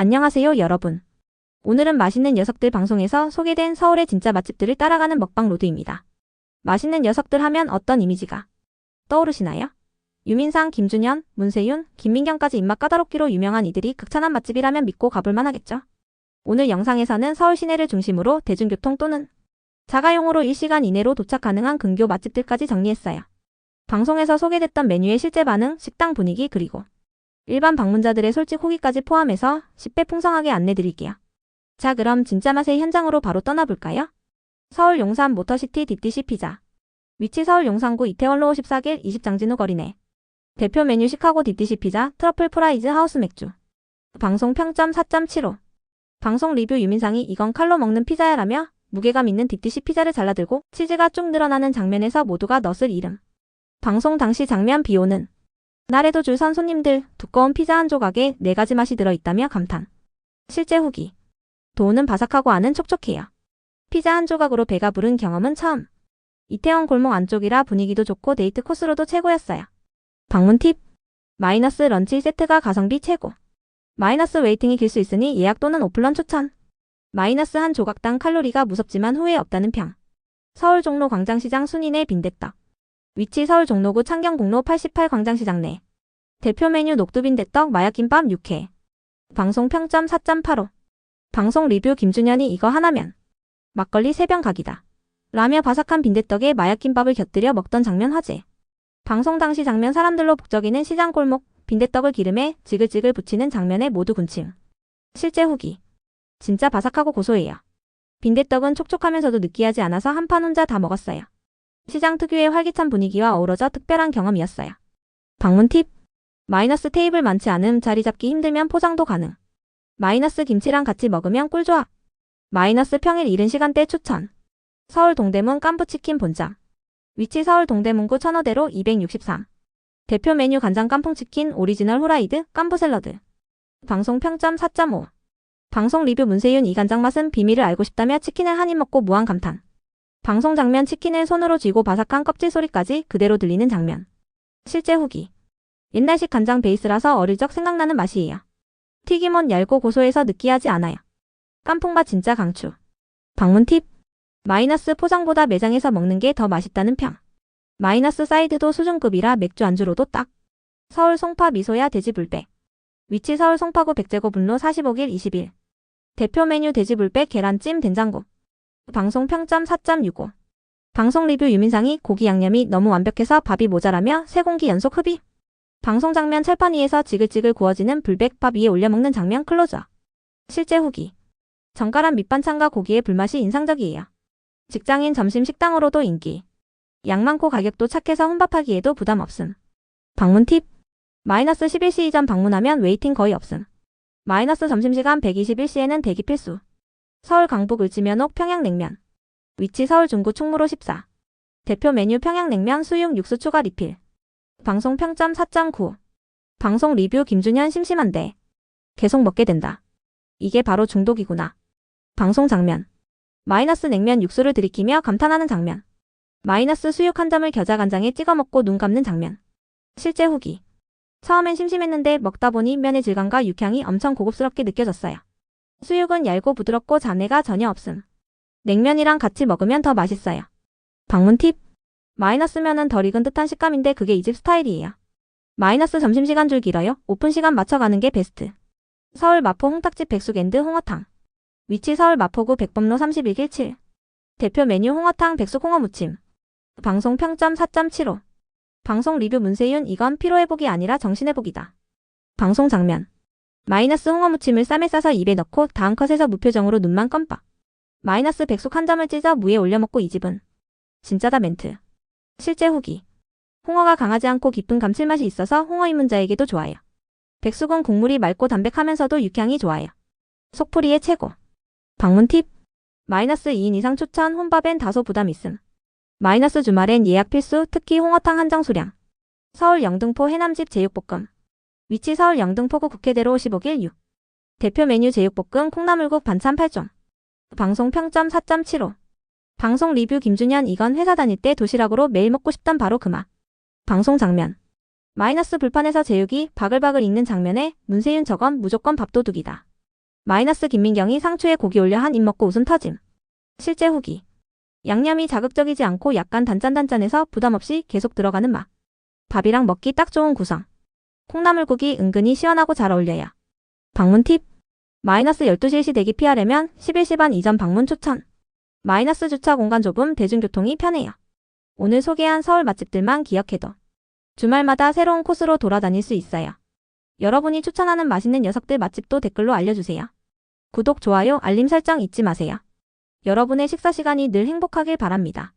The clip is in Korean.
안녕하세요, 여러분. 오늘은 맛있는 녀석들 방송에서 소개된 서울의 진짜 맛집들을 따라가는 먹방 로드입니다. 맛있는 녀석들 하면 어떤 이미지가 떠오르시나요? 유민상, 김준현, 문세윤, 김민경까지 입맛 까다롭기로 유명한 이들이 극찬한 맛집이라면 믿고 가볼 만 하겠죠. 오늘 영상에서는 서울 시내를 중심으로 대중교통 또는 자가용으로 1시간 이내로 도착 가능한 근교 맛집들까지 정리했어요. 방송에서 소개됐던 메뉴의 실제 반응, 식당 분위기, 그리고 일반 방문자들의 솔직 후기까지 포함해서 10배 풍성하게 안내드릴게요. 자, 그럼 진짜 맛의 현장으로 바로 떠나볼까요? 서울 용산 모터시티 DTC 피자. 위치 서울 용산구 이태원로 54길 20장진후 거리내. 대표 메뉴 시카고 DTC 피자, 트러플 프라이즈 하우스 맥주. 방송 평점 4.75. 방송 리뷰 유민상이 이건 칼로 먹는 피자야라며 무게감 있는 DTC 피자를 잘라들고 치즈가 쭉 늘어나는 장면에서 모두가 넛을 이름. 방송 당시 장면 비오는 날에도 줄 선 손님들 두꺼운 피자 한 조각에 네 가지 맛이 들어있다며 감탄. 실제 후기. 도우는 바삭하고 안은 촉촉해요. 피자 한 조각으로 배가 부른 경험은 처음. 이태원 골목 안쪽이라 분위기도 좋고 데이트 코스로도 최고였어요. 방문 팁. 마이너스 런치 세트가 가성비 최고. 마이너스 웨이팅이 길 수 있으니 예약 또는 오플런 추천. 마이너스 한 조각당 칼로리가 무섭지만 후회 없다는 평. 서울 종로 광장시장 순인의 빈대떡. 위치 서울 종로구 창경공로 88 광장시장 내. 대표 메뉴 녹두빈대떡 마약김밥 6회. 방송 평점 4.85. 방송 리뷰 김준현이 이거 하나면. 막걸리 3병 각이다. 라며 바삭한 빈대떡에 마약김밥을 곁들여 먹던 장면 화제. 방송 당시 장면 사람들로 북적이는 시장 골목, 빈대떡을 기름에 지글지글 붙이는 장면에 모두 군침. 실제 후기. 진짜 바삭하고 고소해요. 빈대떡은 촉촉하면서도 느끼하지 않아서 한 판 혼자 다 먹었어요. 시장 특유의 활기찬 분위기와 어우러져 특별한 경험이었어요. 방문 팁. 마이너스 테이블 많지 않음 자리 잡기 힘들면 포장도 가능. 마이너스 김치랑 같이 먹으면 꿀조합. 마이너스 평일 이른 시간대 추천. 서울 동대문 깐부치킨 본점. 위치 서울 동대문구 천호대로 263. 대표 메뉴 간장 깐풍치킨 오리지널 후라이드 깐부 샐러드. 방송 평점 4.5. 방송 리뷰 문세윤 이 간장 맛은 비밀을 알고 싶다며 치킨을 한 입 먹고 무한 감탄. 방송 장면 치킨을 손으로 쥐고 바삭한 껍질 소리까지 그대로 들리는 장면. 실제 후기. 옛날식 간장 베이스라서 어릴 적 생각나는 맛이에요. 튀김은 얇고 고소해서 느끼하지 않아요. 깐풍맛 진짜 강추. 방문 팁. 마이너스 포장보다 매장에서 먹는 게 더 맛있다는 평. 마이너스 사이드도 수준급이라 맥주 안주로도 딱. 서울 송파 미소야 돼지 불백. 위치 서울 송파구 백제고 분로 45길 20일. 대표 메뉴 돼지 불백 계란찜 된장국. 방송 평점 4.65. 방송 리뷰 유민상이 고기 양념이 너무 완벽해서 밥이 모자라며 세 공기 연속 흡입. 방송 장면 철판 위에서 지글지글 구워지는 불백밥 위에 올려 먹는 장면 클로저. 실제 후기. 정갈한 밑반찬과 고기의 불맛이 인상적이에요. 직장인 점심 식당으로도 인기. 양 많고 가격도 착해서 혼밥하기에도 부담 없음. 방문 팁. 마이너스 11시 이전 방문하면 웨이팅 거의 없음. 마이너스 점심시간 121시에는 대기 필수. 서울 강북 을지면옥 평양냉면. 위치 서울 중구 충무로 14. 대표 메뉴 평양냉면 수육 육수 추가 리필. 방송 평점 4.9. 방송 리뷰 김준현 심심한데. 계속 먹게 된다. 이게 바로 중독이구나. 방송 장면. 마이너스 냉면 육수를 들이키며 감탄하는 장면. 마이너스 수육 한 점을 겨자 간장에 찍어 먹고 눈 감는 장면. 실제 후기. 처음엔 심심했는데 먹다 보니 면의 질감과 육향이 엄청 고급스럽게 느껴졌어요. 수육은 얇고 부드럽고 잔해가 전혀 없음. 냉면이랑 같이 먹으면 더 맛있어요. 방문 팁. 마이너스면은 덜 익은 듯한 식감인데 그게 이 집 스타일이에요. 마이너스 점심시간 줄 길어요. 오픈 시간 맞춰가는 게 베스트. 서울 마포 홍탁집 백숙앤드 홍어탕. 위치 서울 마포구 백범로 31길 7. 대표 메뉴 홍어탕 백숙 홍어 무침. 방송 평점 4.75. 방송 리뷰 문세윤 이건 피로회복이 아니라 정신회복이다. 방송 장면. 마이너스 홍어무침을 쌈에 싸서 입에 넣고 다음 컷에서 무표정으로 눈만 껌빡. 마이너스 백숙 한 점을 찢어 무에 올려 먹고 이 집은. 진짜다 멘트. 실제 후기. 홍어가 강하지 않고 깊은 감칠맛이 있어서 홍어 입문자에게도 좋아요. 백숙은 국물이 맑고 담백하면서도 육향이 좋아요. 속풀이의 최고. 방문 팁. 마이너스 2인 이상 추천 혼밥엔 다소 부담 있음. 마이너스 주말엔 예약 필수 특히 홍어탕 한정 수량. 서울 영등포 해남집 제육볶음. 위치 서울 영등포구 국회대로 55길 6. 대표 메뉴 제육볶음 콩나물국 반찬 8종. 방송 평점 4.75. 방송 리뷰 김준현 이건 회사 다닐 때 도시락으로 매일 먹고 싶던 바로 그 맛. 방송 장면. 마이너스 불판에서 제육이 바글바글 익는 장면에 문세윤 저건 무조건 밥도둑이다. 마이너스 김민경이 상추에 고기 올려 한 입 먹고 웃음 터짐. 실제 후기. 양념이 자극적이지 않고 약간 단짠단짠해서 부담 없이 계속 들어가는 맛. 밥이랑 먹기 딱 좋은 구성. 콩나물국이 은근히 시원하고 잘 어울려요. 방문 팁. 마이너스 12시 시 대기 피하려면 11시 반 이전 방문 추천. 마이너스 주차 공간 좁음 대중교통이 편해요. 오늘 소개한 서울 맛집들만 기억해도 주말마다 새로운 코스로 돌아다닐 수 있어요. 여러분이 추천하는 맛있는 녀석들 맛집도 댓글로 알려주세요. 구독, 좋아요, 알림 설정 잊지 마세요. 여러분의 식사 시간이 늘 행복하길 바랍니다.